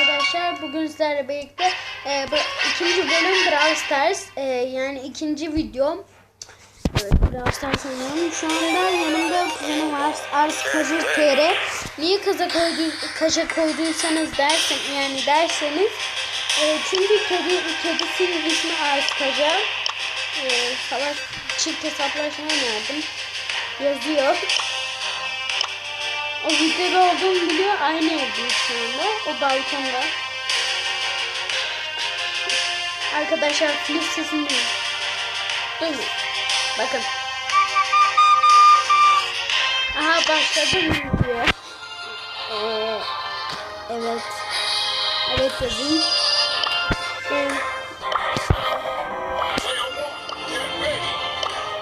arkadaşlar. Bugün sizlerle birlikte e, bu ikinci bölüm Brawl Stars. E, yani ikinci videom. Evet Brawl Stars oynuyorum. Şu anda yanımda kuzenim var. Ars Kajır TR. Niye kaza koydu, kaşa koyduysanız dersen yani derseniz e, çünkü kedi, kedisinin ismi Ars Kaja. E, savaş çift hesaplaşma. Yazıyor. O videoda olduğumu biliyor. Aynı evdeyiz şu. O balkonda. Arkadaşlar flüt sesini duyun. Duyun. Bakın. Aha başladı video. Ee, evet. Evet yazayım. Ee,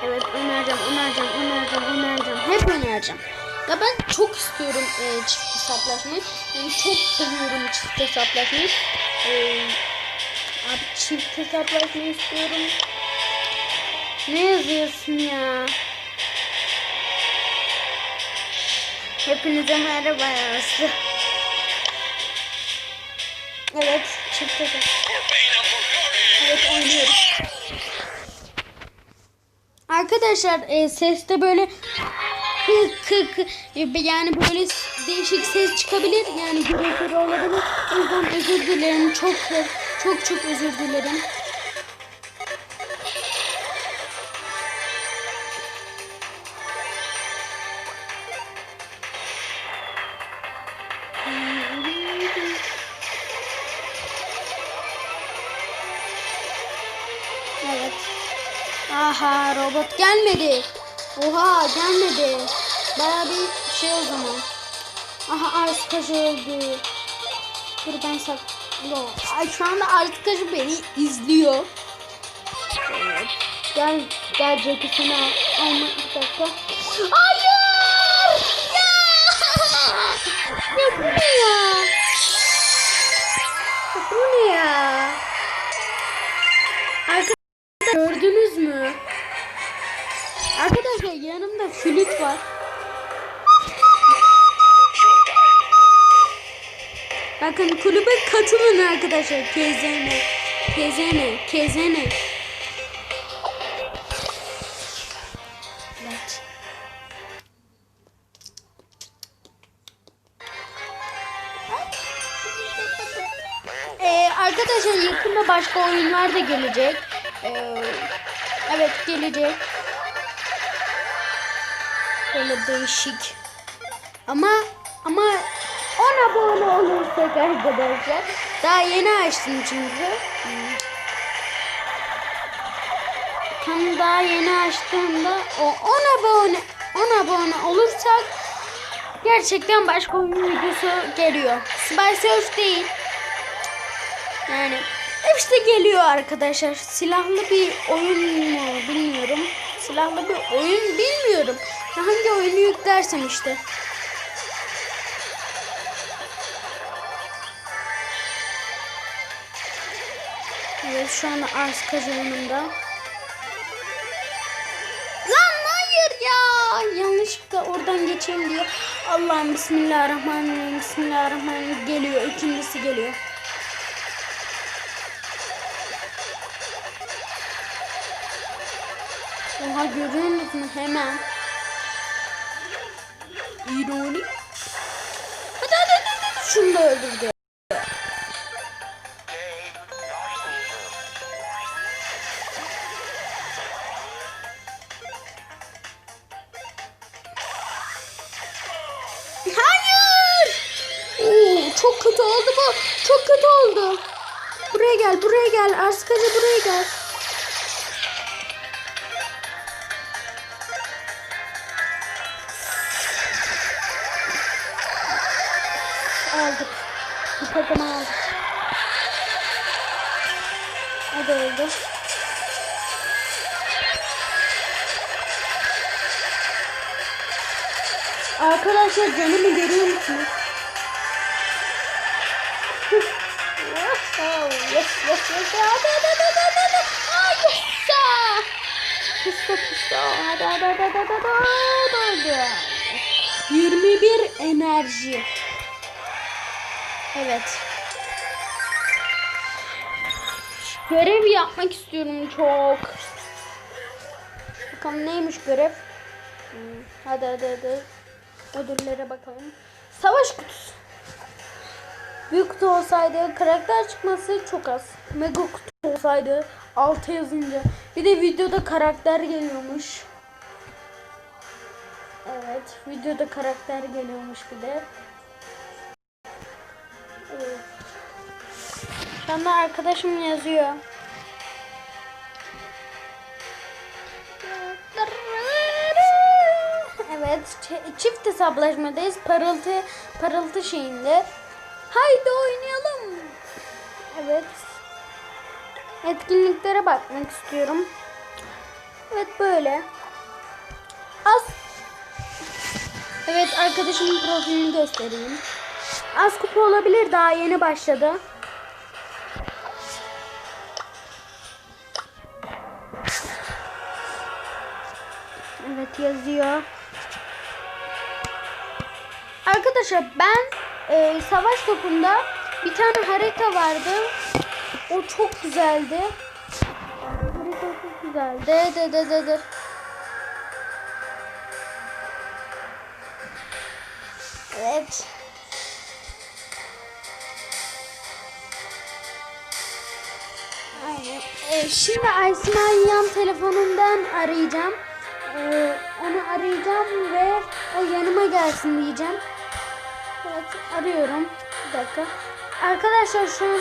Evet önereceğim, önereceğim, önereceğim, önereceğim. Hep önereceğim. Ya ben çok istiyorum e, çift hesaplaşmayı. Yani çok seviyorum çift hesaplaşmayı. E, abi çift hesaplaşmayı istiyorum. Ne yazıyorsun ya? Hepinize merhaba yazdı. Evet çift hesap. Evet oynuyoruz. Arkadaşlar e, seste böyle kı kı kı yani böyle değişik ses çıkabilir yani gürültülü olabilir. O yüzden özür dilerim çok çok çok özür dilerim. Evet. Aha robot gelmedi. Oha gelmedi. Baya bir şey o zaman. Aha Arskaş öldü. Dur ben saklı. Ay şu anda Arskaş beni izliyor. Evet. Gel gel ceketini al. Alma bir dakika. Hayır! Ya! Ya bu ne? Ya Bakın kulübe katılın arkadaşlar. KZN. KZN. Evet. Ee, arkadaşlar yakında başka oyunlar da gelecek. Ee, evet gelecek. Böyle değişik. Ama ama 10 abone olursak arkadaşlar. Daha yeni açtım çünkü. Hmm. Tam daha yeni açtığımda o 10 abone 10 abone olursak gerçekten başka oyun videosu geliyor. Spy değil. Yani işte geliyor arkadaşlar. Silahlı bir oyun mu bilmiyorum. Silahlı bir oyun bilmiyorum. Hangi oyunu yüklersem işte. Evet şu anda arz kazanımında. Lan hayır ya. Yanlışlıkla oradan geçeyim diyor. Allah'ım bismillahirrahmanirrahim. Bismillahirrahmanirrahim. Geliyor. ikincisi geliyor. Oha görüyor musun hemen? İroni. Hadi hadi. hadi. Şunu da öldürdü. Oldu. Buraya gel, buraya gel. Arskacı buraya gel. aldık. Bu takımı aldık. O da öldü. Arkadaşlar canımı görüyor musunuz? Yes, yes, yes. Hadi, hadi, hadi, hadi, hadi. Ay. Pusta, pusta. Hadi, hadi, hadi, hadi, hadi, hadi, hadi. 21 enerji. Evet. Görev yapmak istiyorum çok. Bakalım neymiş görev? Hmm, Hadi hadi hadi. Ödüllere bakalım. Savaş kutusu. Büyük kutu olsaydı karakter çıkması çok az. Mega kutu olsaydı 6 yazınca. Bir de videoda karakter geliyormuş. Evet, videoda karakter geliyormuş bir de. Evet. Arkadaşım yazıyor. Evet, çi- çift hesaplaşmadayız. Parıltı parıltı şeyinde. Haydi oynayalım. Evet. Etkinliklere bakmak istiyorum. Evet böyle. Az Evet arkadaşımın profilini göstereyim. Az kupa olabilir daha yeni başladı. Evet yazıyor. Arkadaşlar ben e, savaş topunda bir tane harita vardı. O çok güzeldi. Harita çok güzeldi. De de de de. Evet. Aynen. Ee, şimdi Aysima'yı yan telefonundan arayacağım. Ee, onu arayacağım ve o yanıma gelsin diyeceğim. Evet arıyorum. Bir dakika. Arkadaşlar şu an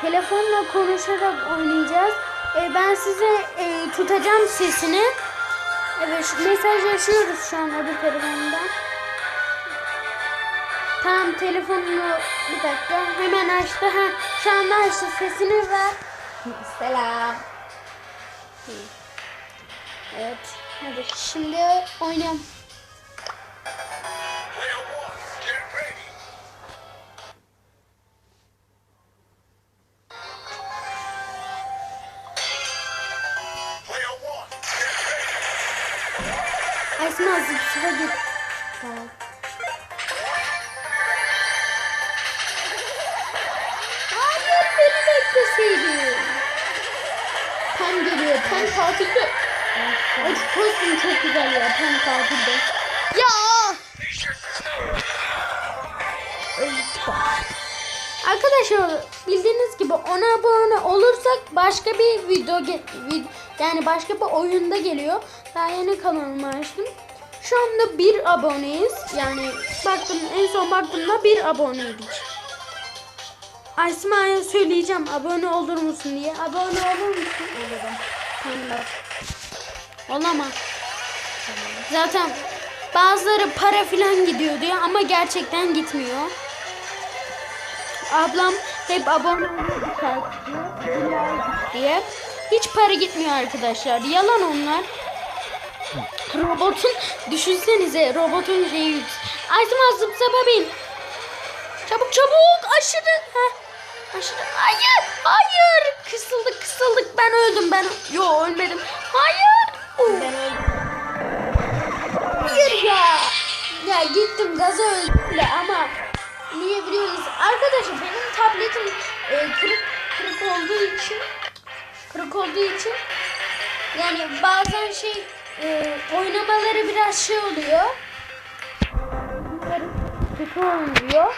telefonla konuşarak oynayacağız. Ee, ben size e, tutacağım sesini. Evet şu mesajlaşıyoruz şu an öbür telefondan. Tamam telefonunu bir dakika hemen açtı. Ha, şu anda açtı sesini ver. Selam. Evet. Hadi şimdi oynayalım. Pem tatilde. Ay kostüm çok güzel ya. Pem tatilde. Ya. Arkadaşlar bildiğiniz gibi ona abone olursak başka bir video vid- yani başka bir oyunda geliyor. Daha yeni kanalımı açtım. Şu anda bir aboneyiz. Yani baktım en son baktığımda bir aboneydik. Asma'ya söyleyeceğim abone olur musun diye. Abone olur musun? Olurum. Tamam. Olamaz. Zaten bazıları para filan gidiyor diyor ama gerçekten gitmiyor. Ablam hep abone diye. Hiç para gitmiyor arkadaşlar. Yalan onlar. Robotun düşünsenize robotun şeyi. Zıp zıpa bin. Çabuk çabuk aşırı. Heh. Aşırı. Hayır hayır. Kısıldık kısıldık ben öldüm ben. Yo ölmedim. Hayır. Ben öldüm. Hayır ya. Ya gittim gaza öldüm de ama niye biliyor musunuz? Arkadaşlar benim tabletim e, kırık kırık olduğu için kırık olduğu için yani bazen şey e, oynamaları biraz şey oluyor. Kötü oluyor.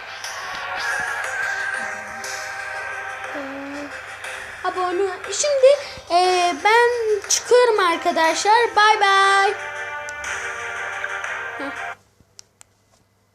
Abone. Şimdi e, ben çıkıyorum arkadaşlar. Bay bay.